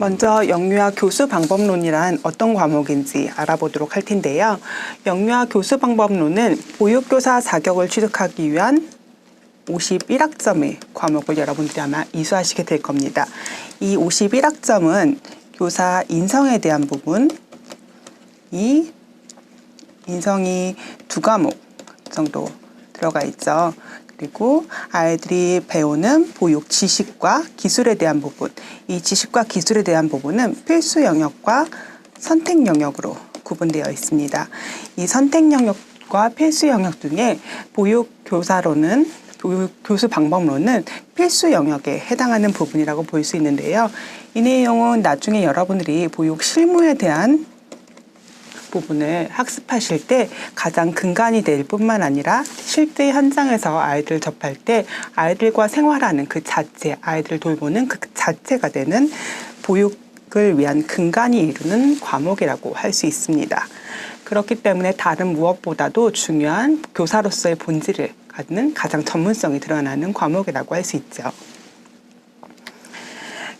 먼저 영유아 교수 방법론이란 어떤 과목인지 알아보도록 할 텐데요. 영유아 교수 방법론은 보육교사 자격을 취득하기 위한 51학점의 과목을 여러분들이 아마 이수하시게 될 겁니다. 이 51학점은 교사 인성에 대한 부분, 이 인성이 두 과목 정도 들어가 있죠. 그리고 아이들이 배우는 보육 지식과 기술에 대한 부분, 이 지식과 기술에 대한 부분은 필수 영역과 선택 영역으로 구분되어 있습니다. 이 선택 영역과 필수 영역 중에 보육 교사로는 교수 방법론은 필수 영역에 해당하는 부분이라고 볼 수 있는데요. 이 내용은 나중에 여러분들이 보육 실무에 대한 부분을 학습하실 때 가장 근간이 될 뿐만 아니라 실제 현장에서 아이들 접할 때 아이들과 생활하는 그 자체, 아이들을 돌보는 그 자체가 되는 보육을 위한 근간이 이루는 과목이라고 할 수 있습니다. 그렇기 때문에 다른 무엇보다도 중요한 교사로서의 본질을 갖는 가장 전문성이 드러나는 과목이라고 할 수 있죠.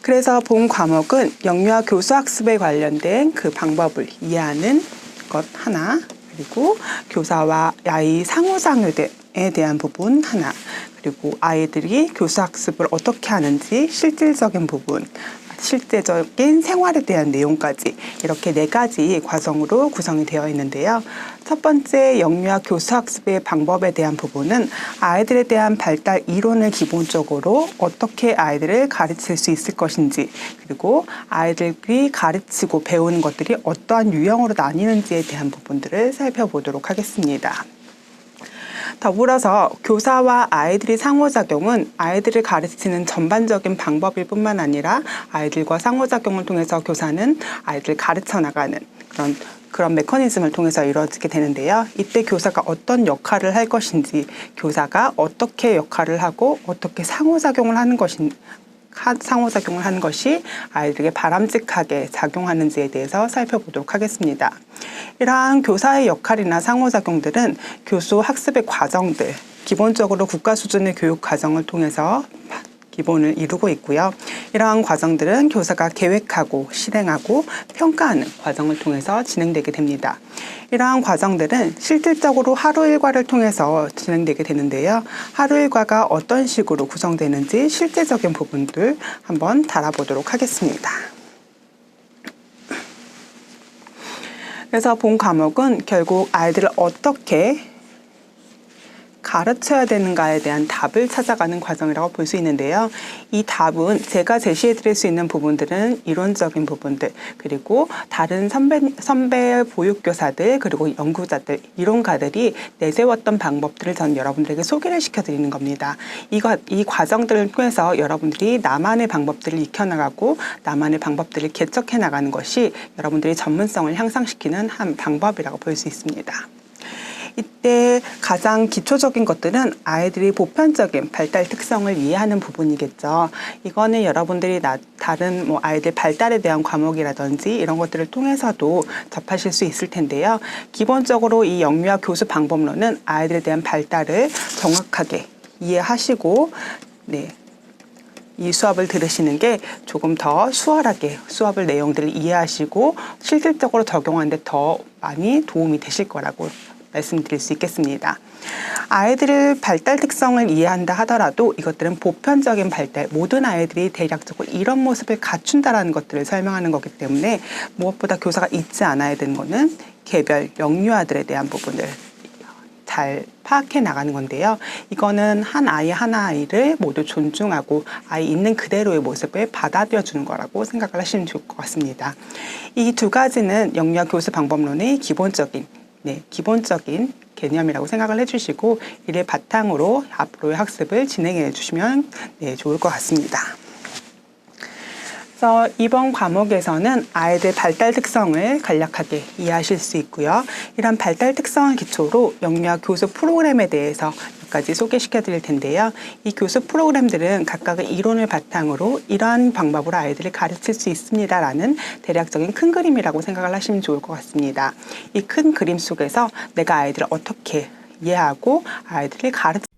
그래서 본 과목은 영유아 교수 학습에 관련된 그 방법을 이해하는 것 하나, 그리고 교사와 아이 상호작용에 대한 부분 하나, 그리고 아이들이 교수 학습을 어떻게 하는지 실질적인 부분, 실제적인 생활에 대한 내용까지 이렇게 네 가지 과정으로 구성이 되어 있는데요. 첫 번째 영유아 교수 학습의 방법에 대한 부분은 아이들에 대한 발달 이론을 기본적으로 어떻게 아이들을 가르칠 수 있을 것인지 그리고 아이들이 가르치고 배우는 것들이 어떠한 유형으로 나뉘는지에 대한 부분들을 살펴보도록 하겠습니다. 더불어서 교사와 아이들의 상호작용은 아이들을 가르치는 전반적인 방법일 뿐만 아니라 아이들과 상호작용을 통해서 교사는 아이들을 가르쳐 나가는 그런 그런 메커니즘을 통해서 이루어지게 되는데요. 이때 교사가 어떤 역할을 할 것인지, 교사가 어떻게 역할을 하고 어떻게 상호작용을 하는 것인 상호작용을 하는 것이 아이들에게 바람직하게 작용하는지에 대해서 살펴보도록 하겠습니다. 이러한 교사의 역할이나 상호작용들은 교수 학습의 과정들, 기본적으로 국가 수준의 교육 과정을 통해서 기본을 이루고 있고요. 이러한 과정들은 교사가 계획하고 실행하고 평가하는 과정을 통해서 진행되게 됩니다. 이러한 과정들은 실질적으로 하루 일과를 통해서 진행되게 되는데요. 하루 일과가 어떤 식으로 구성되는지 실제적인 부분들 한번 달아보도록 하겠습니다. 그래서 본 과목은 결국 아이들을 어떻게 가르쳐야 되는가에 대한 답을 찾아가는 과정이라고 볼 수 있는데요. 이 답은 제가 제시해 드릴 수 있는 부분들은 이론적인 부분들, 그리고 다른 선배, 선배 보육교사들, 그리고 연구자들, 이론가들이 내세웠던 방법들을 전 여러분들에게 소개를 시켜 드리는 겁니다. 이거, 이 과정들을 통해서 여러분들이 나만의 방법들을 익혀나가고 나만의 방법들을 개척해 나가는 것이 여러분들의 전문성을 향상시키는 한 방법이라고 볼 수 있습니다. 이때 가장 기초적인 것들은 아이들이 보편적인 발달 특성을 이해하는 부분이겠죠. 이거는 여러분들이 나, 다른 뭐 아이들 발달에 대한 과목이라든지 이런 것들을 통해서도 접하실 수 있을 텐데요. 기본적으로 이 영유아 교수 방법론은 아이들에 대한 발달을 정확하게 이해하시고 네, 이 수업을 들으시는 게 조금 더 수월하게 수업을 내용들을 이해하시고 실질적으로 적용하는 데 더 많이 도움이 되실 거라고 말씀드릴 수 있겠습니다. 아이들의 발달 특성을 이해한다 하더라도 이것들은 보편적인 발달, 모든 아이들이 대략적으로 이런 모습을 갖춘다라는 것들을 설명하는 거기 때문에 무엇보다 교사가 잊지 않아야 되는 것은 개별 영유아들에 대한 부분을 잘 파악해 나가는 건데요. 이거는 한 아이 한 아이를 모두 존중하고 아이 있는 그대로의 모습을 받아들여 주는 거라고 생각을 하시면 좋을 것 같습니다. 이 두 가지는 영유아 교수 방법론의 기본적인 네, 기본적인 개념이라고 생각을 해주시고 이를 바탕으로 앞으로의 학습을 진행해 주시면 네, 좋을 것 같습니다. 그래서 이번 과목에서는 아이들 발달 특성을 간략하게 이해하실 수 있고요. 이런 발달 특성을 기초로 영유아 교수 프로그램에 대해서 몇 가지 소개시켜 드릴 텐데요. 이 교수 프로그램들은 각각의 이론을 바탕으로 이러한 방법으로 아이들을 가르칠 수 있습니다라는 대략적인 큰 그림이라고 생각을 하시면 좋을 것 같습니다. 이 큰 그림 속에서 내가 아이들을 어떻게 이해하고 아이들을 가르치